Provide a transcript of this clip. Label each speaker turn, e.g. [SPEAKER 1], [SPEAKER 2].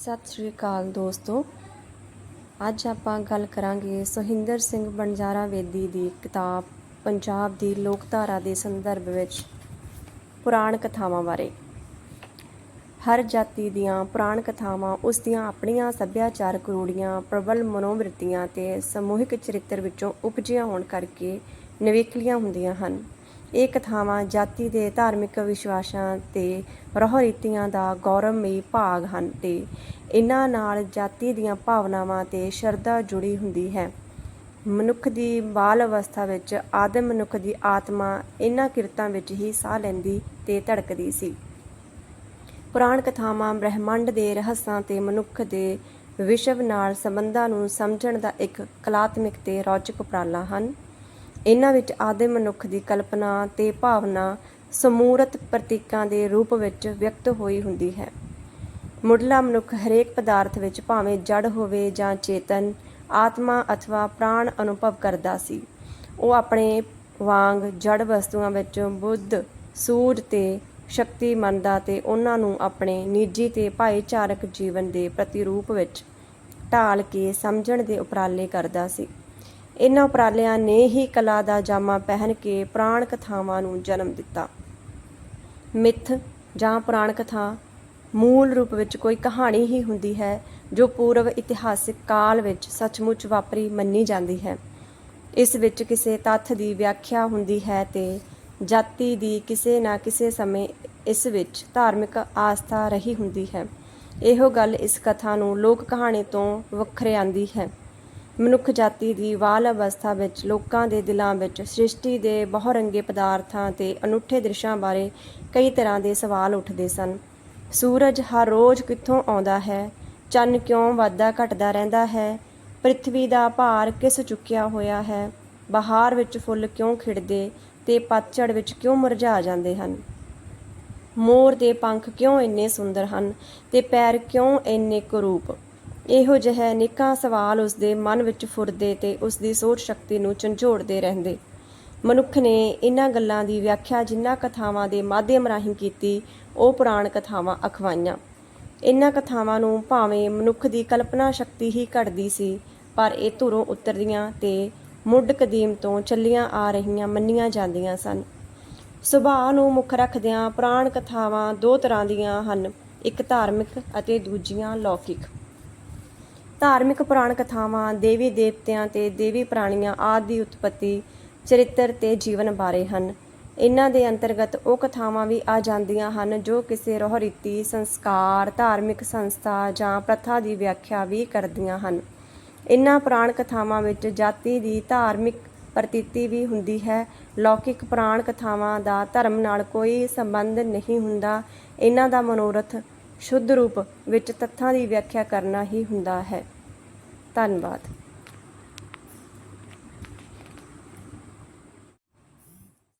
[SPEAKER 1] ਸਤਿ ਸ਼੍ਰੀ ਅਕਾਲ ਦੋਸਤੋ। ਅੱਜ ਆਪਾਂ ਗੱਲ ਕਰਾਂਗੇ ਸੁਹਿੰਦਰ ਸਿੰਘ ਬਣਜਾਰਾ ਵੇਦੀ ਦੀ ਕਿਤਾਬ ਪੰਜਾਬ ਦੀ ਲੋਕਧਾਰਾ ਦੇ ਸੰਦਰਭ ਵਿੱਚ ਪੁਰਾਣ ਕਥਾਵਾਂ ਬਾਰੇ। ਹਰ ਜਾਤੀ ਦੀਆਂ ਪੁਰਾਣ ਕਥਾਵਾਂ, ਉਸ ਦੀਆਂ ਆਪਣੀਆਂ ਸੱਭਿਆਚਾਰਕ ਰੂੜੀਆਂ ਪ੍ਰਬਲ ਮਨੋਵਿਰਤੀਆਂ ਤੇ ਸਮੂਹਿਕ ਚਰਿੱਤਰ ਵਿੱਚੋਂ ਉਪਜੀਆਂ ਹੋਣ ਕਰਕੇ ਨਿਵੇਕਲੀਆਂ ਹੁੰਦੀਆਂ ਹਨ। ਇਹ ਕਥਾਵਾਂ ਜਾਤੀ ਦੇ ਧਾਰਮਿਕ ਵਿਸ਼ਵਾਸਾਂ ਤੇ ਰਹੁ ਰੀਤੀਆਂ ਦਾ ਗੌਰਵਮਈ ਭਾਗ ਹਨ ਤੇ ਇਹਨਾਂ ਨਾਲ ਜਾਤੀ ਦੀਆਂ ਭਾਵਨਾਵਾਂ ਤੇ ਸ਼ਰਧਾ ਜੁੜੀ ਹੁੰਦੀ ਹੈ। ਮਨੁੱਖ ਦੀ ਬਾਲ ਅਵਸਥਾ ਵਿੱਚ ਆਦਮ ਮਨੁੱਖ ਦੀ ਆਤਮਾ ਇਹਨਾਂ ਕਿਰਤਾਂ ਵਿੱਚ ਹੀ ਸਾਹ ਲੈਂਦੀ ਤੇ ਧੜਕਦੀ ਸੀ। ਪੁਰਾਣ ਕਥਾਵਾਂ ਬ੍ਰਹਿਮੰਡ ਦੇ ਰਹੱਸਾਂ ਤੇ ਮਨੁੱਖ ਦੇ ਵਿਸ਼ਵ ਨਾਲ ਸੰਬੰਧਾਂ ਨੂੰ ਸਮਝਣ ਦਾ ਇੱਕ ਕਲਾਤਮਿਕ ਤੇ ਰੌਚਕ ਉਪਰਾਲਾ ਹਨ। ਇਹਨਾਂ ਵਿੱਚ ਆਦਿਮ ਮਨੁੱਖ ਦੀ ਕਲਪਨਾ ਤੇ ਭਾਵਨਾ ਸਮੂਰਤ ਪ੍ਰਤੀਕਾਂ ਦੇ ਰੂਪ ਵਿੱਚ ਵਿਅਕਤ ਹੋਈ ਹੁੰਦੀ ਹੈ। ਮੁੱਢਲਾ ਮਨੁੱਖ ਹਰੇਕ ਪਦਾਰਥ ਵਿੱਚ ਭਾਵੇਂ ਜੜ ਹੋਵੇ ਜਾਂ ਚੇਤਨ, ਆਤਮਾ ਅਥਵਾ ਪ੍ਰਾਣ ਅਨੁਭਵ ਕਰਦਾ ਸੀ। ਉਹ ਆਪਣੇ ਵਾਂਗ ਜੜ ਵਸਤੂਆਂ ਵਿੱਚ ਬੁੱਧ ਸੂਝ ਤੇ ਸ਼ਕਤੀ ਮੰਨਦਾ ਤੇ ਉਹਨਾਂ ਨੂੰ ਆਪਣੇ ਨਿੱਜੀ ਤੇ ਭਾਈਚਾਰਕ ਜੀਵਨ ਦੇ ਪ੍ਰਤੀਰੂਪ ਵਿੱਚ ਢਾਲ ਕੇ ਸਮਝਣ ਦੇ ਉਪਰਾਲੇ ਕਰਦਾ ਸੀ। ਇਹਨਾਂ ਉਪਰਾਲਿਆਂ ਨੇ ਹੀ ਕਲਾ ਦਾ ਜਾਮਾ ਪਹਿਨ ਕੇ ਪੁਰਾਣ ਕਥਾਵਾਂ ਨੂੰ ਜਨਮ ਦਿੱਤਾ। ਮਿੱਥ ਜਾਂ ਪੁਰਾਣ ਕਥਾ ਮੂਲ ਰੂਪ ਵਿੱਚ ਕੋਈ ਕਹਾਣੀ ਹੀ ਹੁੰਦੀ ਹੈ, ਜੋ ਪੂਰਵ ਇਤਿਹਾਸਿਕ ਕਾਲ ਵਿੱਚ ਸੱਚਮੁੱਚ ਵਾਪਰੀ ਮੰਨੀ ਜਾਂਦੀ ਹੈ। ਇਸ ਵਿੱਚ ਕਿਸੇ ਤੱਥ ਦੀ ਵਿਆਖਿਆ ਹੁੰਦੀ ਹੈ ਤੇ ਜਾਤੀ ਦੀ ਕਿਸੇ ਨਾ ਕਿਸੇ ਸਮੇਂ ਇਸ ਵਿੱਚ ਧਾਰਮਿਕ ਆਸਥਾ ਰਹੀ ਹੁੰਦੀ ਹੈ। ਇਹੋ ਗੱਲ ਇਸ ਕਥਾ ਨੂੰ ਲੋਕ ਕਹਾਣੀ ਤੋਂ ਵੱਖਰੇ ਵੱਖਰਿਆਂਦੀ ਹੈ। ਮਨੁੱਖ ਜਾਤੀ ਦੀ ਬਾਲ ਅਵਸਥਾ ਵਿੱਚ, ਲੋਕਾਂ ਦੇ ਦਿਲਾਂ ਵਿੱਚ, ਸ੍ਰਿਸ਼ਟੀ ਦੇ ਬਹੁਰੰਗੇ ਪਦਾਰਥਾਂ ਤੇ ਅਨੁੱਠੇ ਦ੍ਰਿਸ਼ਾਂ ਬਾਰੇ ਕਈ ਤਰ੍ਹਾਂ ਦੇ ਸਵਾਲ ਉੱਠਦੇ ਸਨ। ਸੂਰਜ ਹਰ ਰੋਜ਼ ਕਿੱਥੋਂ ਆਉਂਦਾ ਹੈ? ਚੰਨ ਕਿਉਂ ਵਾਧਾ ਘਟਦਾ ਰਹਿੰਦਾ ਹੈ? ਪ੍ਰithvi ਦਾ ਭਾਰ ਕਿਸ ਚੁੱਕਿਆ ਹੋਇਆ ਹੈ? ਬਹਾਰ ਵਿੱਚ ਫੁੱਲ ਕਿਉਂ ਖਿੜਦੇ ਤੇ ਪਤਝੜ ਵਿੱਚ ਕਿਉਂ ਮੁਰਝਾ ਜਾਂਦੇ ਹਨ? ਮੋਰ ਦੇ ਪੰਖ ਕਿਉਂ ਇੰਨੇ ਸੁੰਦਰ ਹਨ ਤੇ ਪੈਰ ਕਿਉਂ ਇੰਨੇ ਕਰੂਪ? ਇਹੋ ਜਿਹੇ ਨਿੱਕਾ ਸਵਾਲ ਉਸਦੇ ਮਨ ਵਿੱਚ ਫੁਰਦੇ ਤੇ ਉਸਦੀ ਸੋਚ ਸ਼ਕਤੀ ਨੂੰ ਝੰਜੋੜਦੇ ਰਹਿੰਦੇ। ਮਨੁੱਖ ਨੇ ਇਹਨਾਂ ਗੱਲਾਂ ਦੀ ਵਿਆਖਿਆ ਜਿਨ੍ਹਾਂ ਕਥਾਵਾਂ ਦੇ ਮਾਧਿਅਮ ਰਾਹੀਂ ਕੀਤੀ, ਉਹ ਪੁਰਾਣ ਕਥਾਵਾਂ ਅਖਵਾਈਆਂ। ਇਹਨਾਂ ਕਥਾਵਾਂ ਨੂੰ ਭਾਵੇਂ ਮਨੁੱਖ ਦੀ ਕਲਪਨਾ ਸ਼ਕਤੀ ਹੀ ਘੜਦੀ ਸੀ, ਪਰ ਇਹ ਧੁਰੋਂ ਉਤਰਦੀਆਂ ਤੇ ਮੁੱਢ ਕਦੀਮ ਤੋਂ ਚੱਲੀਆਂ ਆ ਰਹੀਆਂ ਮੰਨੀਆਂ ਜਾਂਦੀਆਂ ਸਨ। ਸੁਭਾਅ ਨੂੰ ਮੁੱਖ ਰੱਖਦਿਆਂ ਪੁਰਾਣ ਕਥਾਵਾਂ ਦੋ ਤਰ੍ਹਾਂ ਦੀਆਂ ਹਨ, ਇੱਕ ਧਾਰਮਿਕ ਅਤੇ ਦੂਜੀਆਂ ਲੌਕਿਕ। ਧਾਰਮਿਕ ਪੁਰਾਣ ਕਥਾਵਾਂ, ਦੇਵੀ ਦੇਵਤਿਆਂ ਤੇ ਦੇਵੀ ਪ੍ਰਾਣੀਆਂ ਆਦਿ ਦੀ ਉਤਪਤੀ, ਚਰਿੱਤਰ ਤੇ ਜੀਵਨ ਬਾਰੇ ਹਨ। ਇਹਨਾਂ ਦੇ ਅੰਤਰਗਤ ਉਹ ਕਥਾਵਾਂ ਵੀ ਆ ਜਾਂਦੀਆਂ ਹਨ ਜੋ ਕਿਸੇ ਰੋਹ ਰੀਤੀ, ਸੰਸਕਾਰ, ਧਾਰਮਿਕ ਸੰਸਥਾ ਜਾਂ ਪ੍ਰਥਾ ਦੀ ਵਿਆਖਿਆ ਵੀ ਕਰਦੀਆਂ ਹਨ। ਇਹਨਾਂ ਪੁਰਾਣ ਕਥਾਵਾਂ ਵਿੱਚ ਜਾਤੀ ਦੀ ਧਾਰਮਿਕ ਪ੍ਰਤੀਤੀ ਵੀ ਹੁੰਦੀ ਹੈ। ਲੌਕਿਕ ਪੁਰਾਣ ਕਥਾਵਾਂ ਦਾ ਧਰਮ ਨਾਲ ਕੋਈ ਸੰਬੰਧ ਨਹੀਂ ਹੁੰਦਾ। ਇਹਨਾਂ ਦਾ ਮਨੋਰਥ ਸ਼ੁੱਧ ਰੂਪ ਵਿੱਚ ਤੱਥਾਂ ਦੀ ਵਿਆਖਿਆ ਕਰਨਾ ਹੀ ਹੁੰਦਾ ਹੈ। ਧੰਨਵਾਦ।